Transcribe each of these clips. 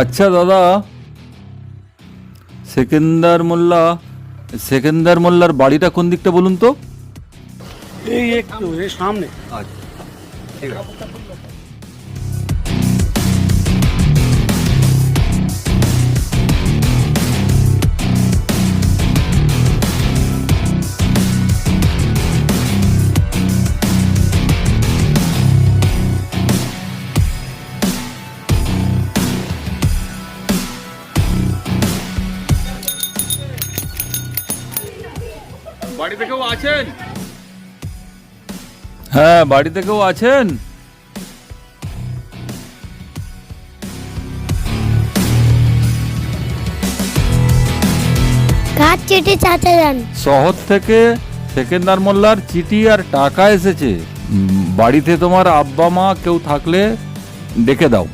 আচ্ছা দাদা। সেকেন্দার মোল্লা সেকেন্দার মোল্লার বাড়িটা কোন দিকটা বলুন তো? এই একটু এই সামনে। আচ্ছা। ঠিক কেউ আছেন? হ্যাঁ বাড়িতে কেউ আছেন? চিঠি চাচা যান। শহর থেকে সেকেন্দার মোল্লার চিঠি আর টাকা এসেছে। উম, বাড়িতে তোমার আব্বা মা কেউ থাকলে ডেকে দাও।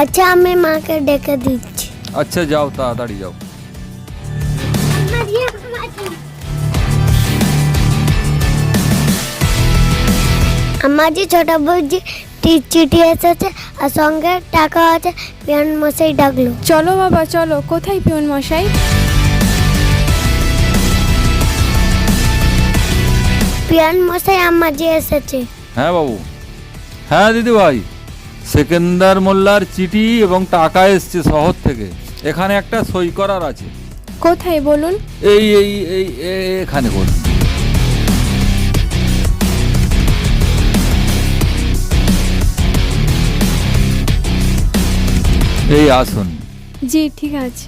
আচ্ছা আমি মাকে ডেকে দিচ্ছি। আচ্ছা যাও তাড়াতাড়ি যাও। আমার যে ছোট বৌজি টি- চিঠি এসেছে আর সঙ্গে টাকা আছে পিয়ান মশাই ডাকলো। চলো বাবা চলো কোথায় পিয়ন মশাই? পিয়ান মশাই আমার যে এসেছে। হ্যাঁ বাবু। হ্যাঁ দিদি ভাই সেকেন্দার মোল্লার চিঠি এবং টাকা এসছে শহর থেকে। এখানে একটা সই করার আছে। কোথায় বলুন? এই এই এই এখানে করুন এই আসুন। জি ঠিক আছে।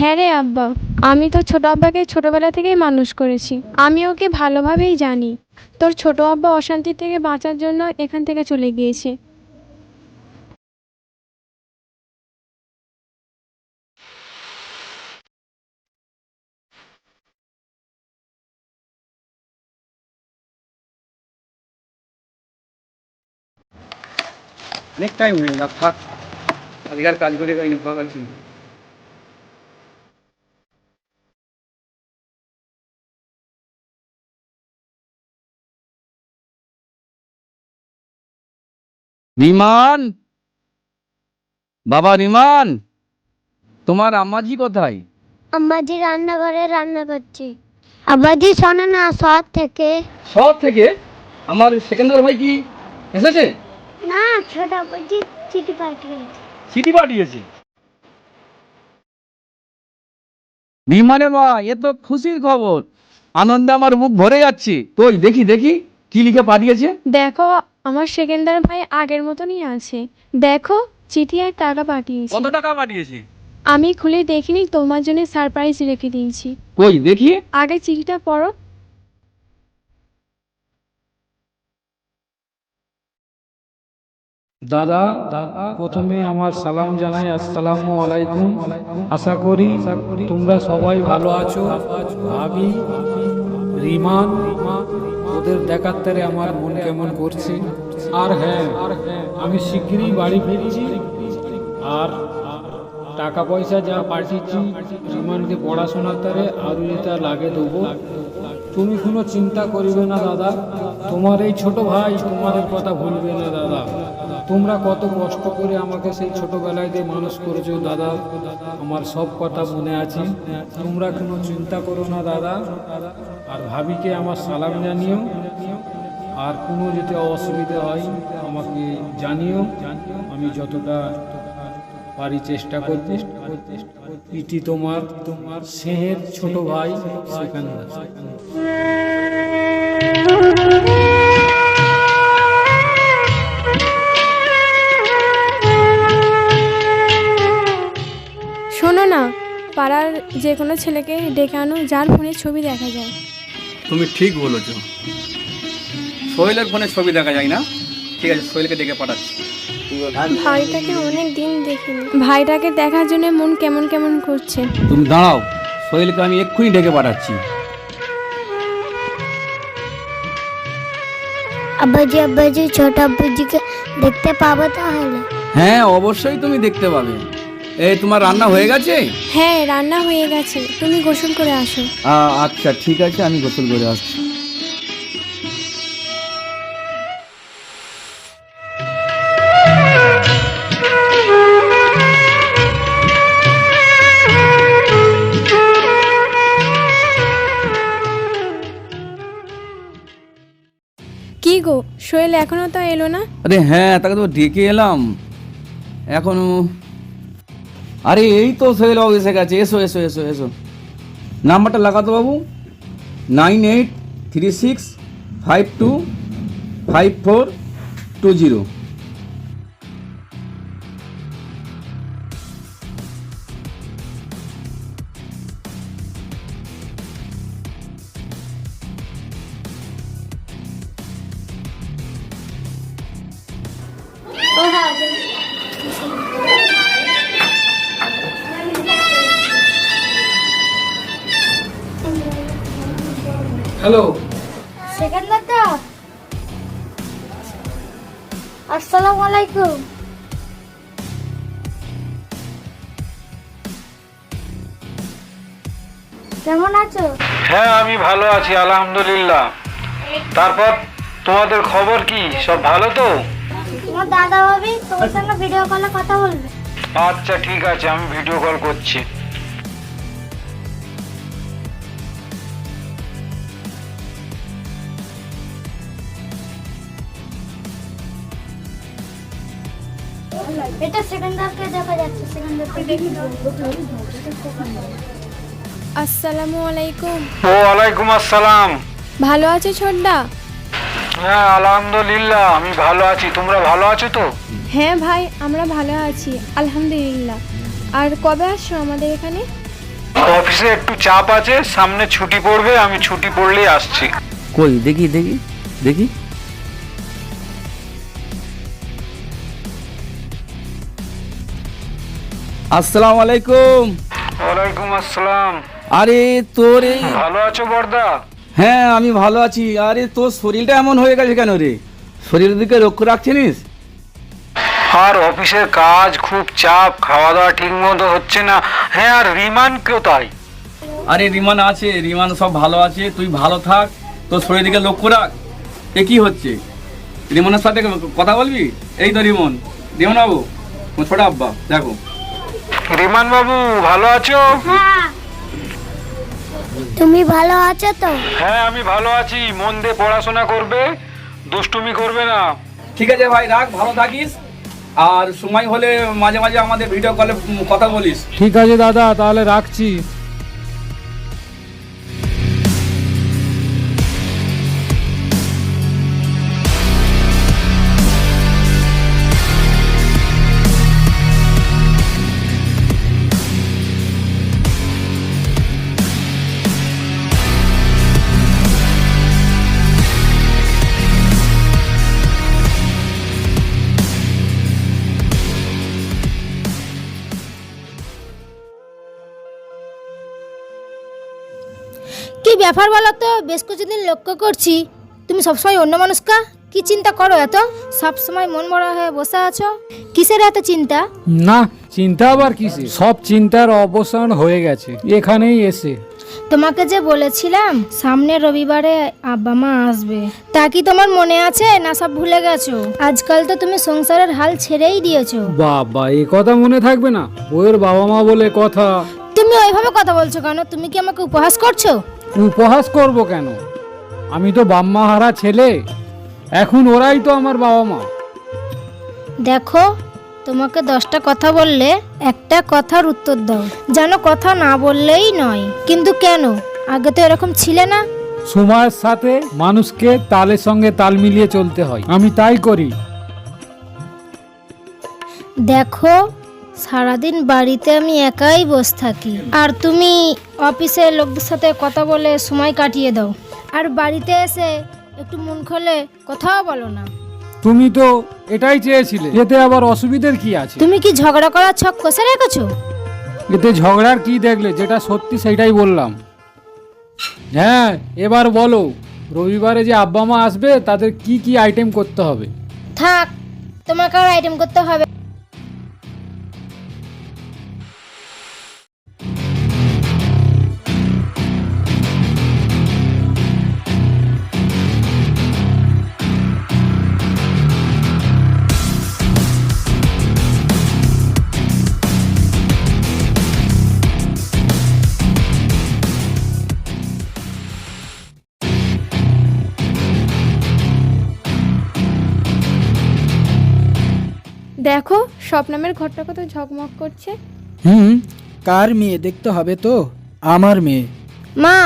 হ্যাঁ রে আব্বা আমি তো ছোট আব্বাকে ছোটবেলা থেকেই মানুষ করেছি। আমি ওকে ভালোভাবেই জানি। তোর ছোট আব্বা অশান্তি থেকে বাঁচার জন্য এখান থেকে চলে গিয়েছে। অনেক টাইম হয়ে গেল থাক। আজকে আর কাজ করে পাকাল ছিল রিমান বাবা রিমান তোমার আম্মাজি কোথায়? আম্মাজি রান্নাঘরে রান্না করছি। আব্বাজি শোনো না শহর থেকে। শহর থেকে? আমার সেকেন্দার ভাই কি এসেছে? না ছোট আব্বাজি চিঠি পাঠিয়েছে। চিঠি পাঠিয়েছে? মা এ তো খুশির খবর। আনন্দে আমার মুখ ভরে যাচ্ছে। কই দেখি দেখি কি লিখে পাঠিয়েছে? দেখো আমার সেকেন্দার ভাই আগের মতনই আছে। দেখো চিঠি আর টাকা পাঠিয়েছি। কত টাকা পাঠিয়েছে? আমি খুলে দেখিনি তোমার জন্য সারপ্রাইজ রেখে দিয়েছি। কই দেখি। আগে চিঠিটা পড়ো। দাদা, প্রথমে আমার সালাম জানাই, আসসালামু আলাইকুম। আশা করি তোমরা সবাই ভালো আছো। ভাবি, রিমান, ওদের দেখাত্তারে আমার মন কেমন করছে। আর হ্যাঁ আমি শিগগিরই বাড়ি ফিরছি। আর টাকা পয়সা যা পাঠিয়েছি, রিমানকে পড়াশোনার তারে আরও যেটা লাগে দেবো। তুমি কোনো চিন্তা করিবে না, দাদা। তোমার এই ছোট ভাই তোমাদের কথা ভুলবে না, দাদা। তোমরা কত কষ্ট করে আমাকে সেই ছোটবেলায় দিয়ে মানুষ করেছ, দাদা। আমার সব কথা মনে আছে। তোমরা কোনো চিন্তা করো না, দাদা। আর ভাবিকে আমার সালাম জানিও। আর কোনো যদি অসুবিধা হয়, আমাকে জানিও। আমি যতটা পারি চেষ্টা করব। ইটি তোমার তোমার সেহের ছোট ভাই সেখানে যে কোনো ছেলেকে ডেকে আনো যার ফোনে ছবি দেখা যায়। তুমি ঠিক বলেছ। সোহেলের ফোনে ছবি দেখা যায় না? ঠিক আছে সোহেলকে ডেকে পাঠাচ্ছি। ভাইটাকে অনেক দিন দেখিনি। ভাইটাকে দেখার জন্য মন কেমন কেমন করছে। তুমি দাঁড়াও সোহেলকে আমি এক্ষুনি ডেকে পাঠাচ্ছি। আব্বাজি আব্বাজি ছোট আব্বাজিকে দেখতে পাবো তাহলে? হ্যাঁ অবশ্যই তুমি দেখতে পাবে। এই তোমার রান্না হয়ে গেছে? হ্যাঁ রান্না হয়ে গেছে। তুমি গোসল করে আসো। আ- আচ্ছা ঠিক আছে আমি গোসল করে আসছি। কি গো সোহেল এখনও তো এলো না? আরে হ্যাঁ তাকে তো ডেকে এলাম। এখনও আরে এই তো সোহেল বাবু এসে গেছে, এসো এসো এসো এসো। নাম্বারটা লাগাতো বাবু। Nine eight three six five two five four two zero. Hello. Sekendar দা আসসালামু আলাইকুম। কেমন আছো? হ্যাঁ আমি ভালো আছি আলহামদুলিল্লাহ। তারপর তোমাদের খবর কি? সব ভালো তো? তোমার দাদা ভাবি তোমার সঙ্গে ভিডিও কলে কথা বলবে। আচ্ছা ঠিক আছে আমি ভিডিও কল করছি। এটা সেকেন্দারকে দেখা যাচ্ছে আসসালামু আলাইকুম। ও ওয়ালাইকুম আসসালাম। ভালো আছো ছোটদা? হ্যাঁ আলহামদুলিল্লাহ আমি ভালো আছি। তোমরা ভালো আছো তো? হ্যাঁ ভাই আমরা ভালো আছি আলহামদুলিল্লাহ। আর কবে আসছো আমাদের এখানে? অফিসে একটু চাপ আছে সামনে ছুটি পড়বে আমি ছুটি পড়লেই আসছি। কই দেখি দেখি দেখি। আসসালামু আলাইকুম। ওয়ালাইকুম আসসালাম। আরে তোর এই ভালো আছো বর্দা? হ্যাঁ আমি ভালো আছি। আরে তোর শরীরটা এমন হয়ে গেছে কেন রে? শরীরের দিকে লক্ষ্য রাখছিস আর অফিসের কাজ খুব চাপ খাওয়া দাওয়া ঠিক মতো হচ্ছে না। হ্যাঁ আর রিমান কোথায় আরে রিমান আছে রিমান সব ভালো আছে তুই ভালো থাক তোর শরীরের দিকে লক্ষ্য রাখ। এ কি হচ্ছে? রিমনের সাথে কথা বলবি? এই তো রিমন। রিমন বাবু ছোট আব্বা দেখো। রিমান বাবু ভালো আছো? হ্যাঁ। তুমি ভালো আছো তো? হ্যাঁ আমি ভালো আছি। মন দিয়ে পড়াশোনা করবে দুষ্টুমি করবে না। ঠিক আছে ভাই রাখ ভালো থাকিস। আর সময় হলে মাঝে মাঝে আমাদের ভিডিও কলে কথা বলিস। ঠিক আছে দাদা তাহলে রাখছি। ব্যাপার বলো তো বেশ কিছুদিন লক্ষ্য করছি। তুমি সবসময় অন্য মানুষকা কি চিন্তা করো এত? সবসময় মন মরা হয়ে বসে আছো? কিসের এত চিন্তা? না চিন্তা আবার কিসে সব চিন্তার অবসান হয়ে গেছে। এখানেই এসে। তোমাকে যে বলেছিলাম সামনের রবিবারে আব্বা মা আসবে। তা কি তোমার মনে আছে? না সব ভুলে গেছো? আজকাল তো তুমি সংসারের হাল ছেড়েই দিয়েছ। বাবা এ কথা মনে থাকবে না? ওর বাবা মা বলে কথা। তুমি ওইভাবে কথা বলছো কেন? তুমি কি আমাকে উপহাস করছ? উপহাস করব কেন? আমি তো বাম্মা হারা ছেলে এখন ওরাই তো আমার বাবা মা। দেখো তোমাকে দশটা কথা বললে একটা কথার উত্তর দাও। যেন কথা না বললেই নয় কিন্তু কেন? আগে তো এরকম ছিলে না। সময়ের সাথে মানুষকে তালের সঙ্গে তাল মিলিয়ে চলতে হয়। আমি তাই করি। দেখো সারাদিন বাড়িতে আমি একাই বসে থাকি। আর তুমি অফিসের লোকদের সাথে কথা বলে সময় কাটিয়ে দাও। আর বাড়িতে এসে একটু মন খোলে কথাও বলো না। তুমি তো এটাই চেয়েছিলে। এতে আবার অসুবিধের কি আছে? তুমি কি ঝগড়া করার ছক কষে রেখেছো? এতে ঝগড়ার কি দেখলে? যেটা সত্যি সেটাই বললাম। হ্যাঁ এবার বলো রবিবারে যে আব্বা মা আসবে তাদের কি কি আইটেম করতে হবে? থাক তোমাকে আর আইটেম করতে হবে। দেখো স্বপ্নামের ঘরটা কত ঝকমক করছে। হুম কার মেয়ে দেখতে হবে তো? আমার মেয়ে। মা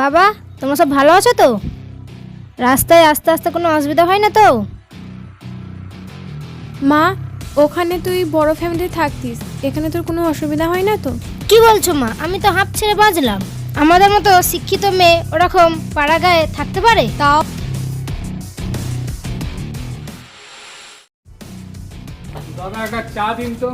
বাবা তোমরা সব ভালো আছো তো? রাস্তায় আস্তে আস্তে কোনো অসুবিধা হয় না তো? মা ওখানে তুই বড় ফ্যামিলি থাকতিস এখানে তোর কোনো অসুবিধা হয় না তো? কি বলছো মা? আমি তো হাঁপ ছেড়ে বাজলাম আমাদের মতো শিক্ষিত মেয়ে ওরকম পাড়া গায়ে থাকতে পারে? তাও দাদা একটা চা দিন তো।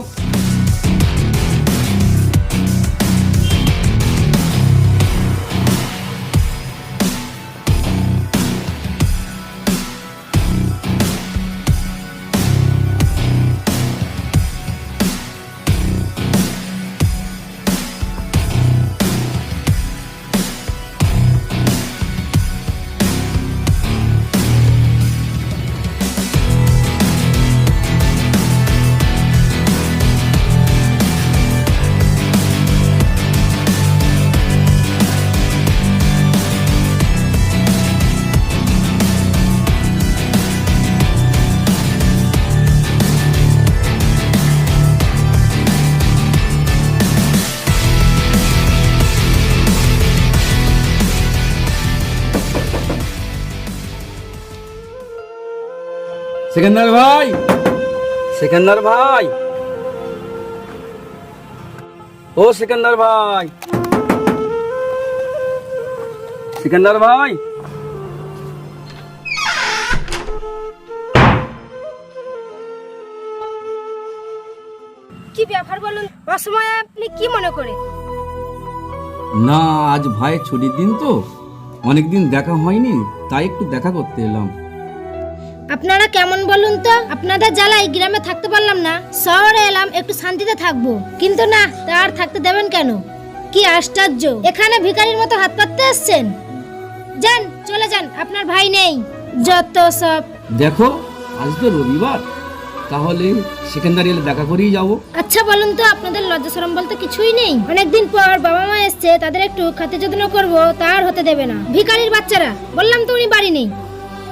সেকেন্দার ভাই। সেকেন্দার ভাই। ও সেকেন্দার ভাই। সেকেন্দার ভাই। কি ব্যাপার বলুন? অসময়ে আপনি কি মনে করে? না আজ ভাই ছুটির দিন তো। অনেকদিন দেখা হয়নি তাই একটু দেখা করতে এলাম। আপনারা কেমন বলুন তো? আপনাদের জ্বালায় গ্রামে থাকতে পারলাম না। শহরে এলাম একটু শান্তিতে থাকব। কিন্তু না তার থাকতে দেবেন কেন? কি আশ্চর্য। এখানে ভিখারির মতো হাত পাততে এসছেন? যান চলে যান আপনার ভাই নেই। যত সব। দেখো আজ তো রবিবার। তাহলে সেকেন্দারি এলে দেখা করেই যাব। আচ্ছা বলুন তো আপনাদের লজ্জা শরম বলতে কিছুই নেই? অনেকদিন পর বাবা মা এসছে তাদের একটু খাতে যত্ন করব তার হতে দেবে না। ভিখারির বাচ্চারা বললাম তো উনি বাড়ি নেই।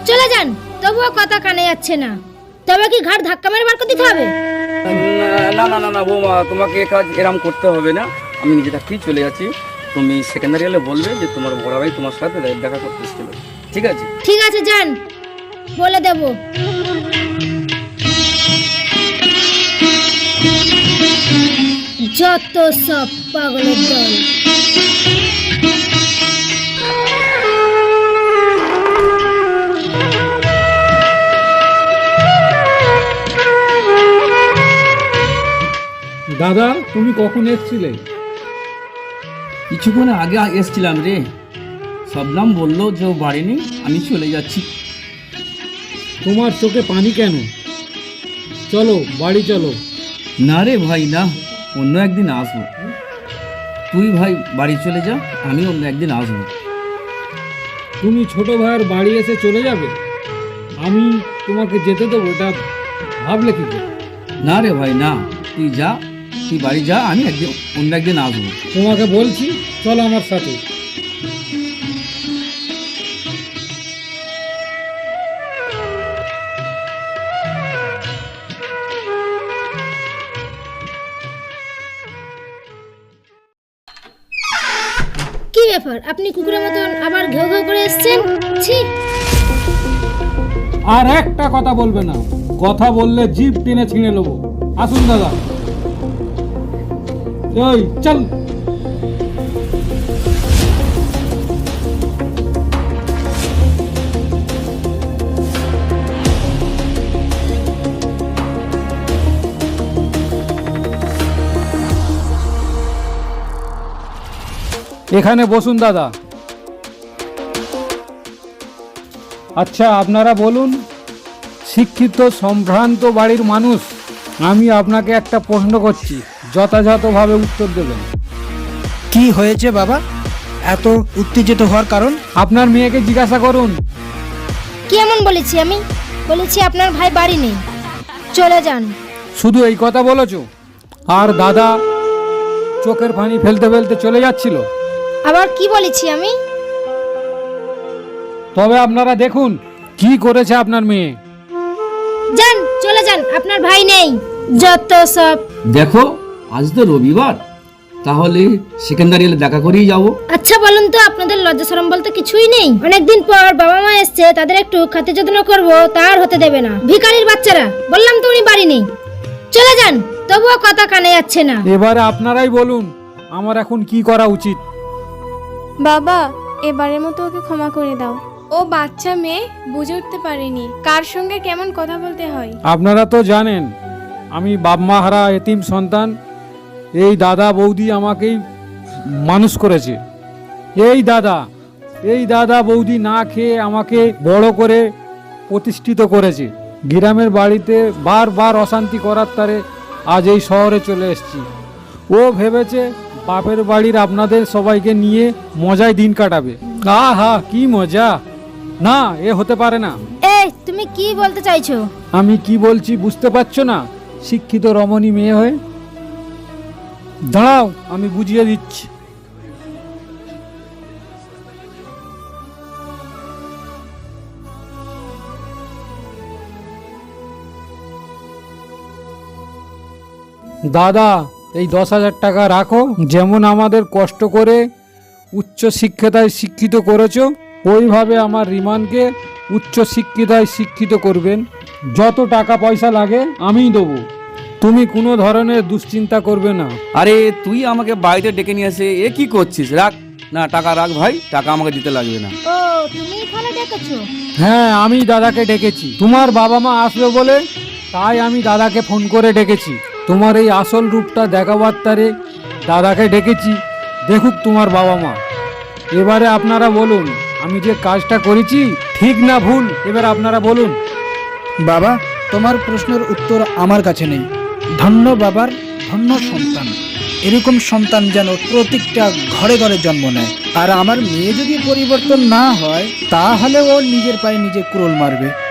চলে যান। তবুও কথা কানে যাচ্ছে না। তবে কি ঘাট ধাক্কা মেরে বার করে দিতে হবে? না না না না বৌমা তোমাকে এ কাজ এরম করতে হবে না। আমি নিজে থাকতেই চলে যাচ্ছি। তুমি সেকেন্দারি এলে বলবে যে তোমার বড় ভাই তোমার সাথে দেখা করতে এসেছিল। ঠিক আছে? ঠিক আছে যান। বলে দেব। যত সব পাগলের দল। দাদা তুমি কখন এসছিলে? কিছুক্ষণ আগে এসছিলাম রে। সবনাম বলল যে ও বাড়ি নেই আমি চলে যাচ্ছি। তোমার চোখে পানি কেন? চলো বাড়ি চলো। না রে ভাই না অন্য একদিন আসব। তুই ভাই বাড়ি চলে যা আমি অন্য একদিন আসব। তুমি ছোট ভাইয়ের বাড়ি এসে চলে যাবে? আমি তোমাকে যেতে দেবো এটা ভাবলে কি না রে ভাই না তুই যা তুই বাড়ি যা আমি একদিন অন্য একদিন আসব। তোমাকে বলছি চলো আমার সাথে। কি ব্যাপার? আপনি কুকুরের মতন আবার ঘেউ ঘেউ করে এসছেন? ছি। আর একটা কথা বলবে না। কথা বললে জিভ টেনে ছিঁড়ে নেব। আসুন দাদা। ওই চল। এখানে বসুন, দাদা। আচ্ছা আপনারা বলুন, শিক্ষিত, সম্ভ্রান্ত বাড়ির মানুষ, আমি আপনাকে একটা প্রশ্ন করছি। যথাযথভাবে উত্তর দেবেন। কি হয়েছে বাবা? এত উত্তেজিত হওয়ার কারণ? আপনার মেয়েকে জিজ্ঞাসা করুন। কি এমন বলেছি আমি? বলেছি আপনার ভাই বাড়ি নেই। চলে যান। শুধু এই কথা বলেছ? আর দাদা চোখের পানি ফেলতে ফেলতে চলে যাচ্ছিল। আবার কি বলেছি আমি? তবে আপনারা দেখুন কি করেছে আপনার মেয়ে। যান চলে যান। আপনার ভাই নেই। যত সব দেখো আজ তো রবিবার। তাহলে সেকেন্দারি এলে দেখা করেই যাব। আচ্ছা বলুন তো আপনাদের লজ্জা শরম বলতে কিছুই নেই? অনেকদিন পর বাবা মা এসছে তাদের একটু খাতে যত্ন করব তার হতে দেবে না। ভিখারির বাচ্চারা বললাম তো উনি বাড়ি নেই। চলে যান তবুও কথা কানে যাচ্ছে না। এবারে আপনারাই বলুন আমার এখন কি করা উচিত? বাবা এবারের মতো ওকে ক্ষমা করে দাও। ও বাচ্চা মেয়ে বুঝে উঠতে পারেনি। কার সঙ্গে কেমন কথা বলতে হয়? আপনারা তো জানেন আমি বাপ মা হারা এতিম সন্তান এই দাদা বৌদি আমাকেই মানুষ করেছে। এই দাদা এই দাদা বৌদি না খেয়ে আমাকে বড় করে প্রতিষ্ঠিত করেছে। গ্রামের বাড়িতে বারবার অশান্তি করার তারে আজ এই শহরে চলে এসেছি। ও ভেবেছে বাপের বাড়ির আপনাদের সবাইকে নিয়ে মজায় দিন কাটাবে। আহা কি মজা। না এ হতে পারে না। এই তুমি কি বলতে চাইছো? আমি কি বলছি বুঝতে পারছ না? শিক্ষিত রমণী মেয়ে হয়ে দাঁড়াও, আমি বুঝিয়ে দিচ্ছি। দাদা, এই দশ হাজার টাকা রাখো, যেমন আমাদের কষ্ট করে উচ্চ শিক্ষিতায় শিক্ষিত করেছ, ওইভাবে আমার রিমানকে উচ্চ শিক্ষিতায় শিক্ষিত করবেন। যত টাকা পয়সা লাগে, আমিই দেবো। তুমি কোনো ধরনের দুশ্চিন্তা করবে না। আরে তুই আমাকে বাড়িতে ডেকে নিয়ে এসে এ কি করছিস? রাখ। না টাকা রাখ ভাই টাকা আমাকে দিতে লাগবে না। ও তুমি এখানে দেখেছ হ্যাঁ আমি দাদাকে ডেকেছি। তোমার বাবা মা আসবে বলে তাই আমি দাদাকে ফোন করে ডেকেছি। তোমার এই আসল রূপটা দেখাবার তারে দাদাকে ডেকেছি। দেখুক তোমার বাবা মা। এবারে আপনারা বলুন আমি যে কাজটা করেছি ঠিক না ভুল? এবার আপনারা বলুন। বাবা তোমার প্রশ্নের উত্তর আমার কাছে নেই। ধন্য বাবার ধন্য সন্তান। এরকম সন্তান যেন প্রত্যেকটা ঘরে ঘরে জন্ম নেয়। আর আমার মেয়ে যদি পরিবর্তন না হয়, তাহলে ও নিজের পায়ে নিজে কুরল মারবে।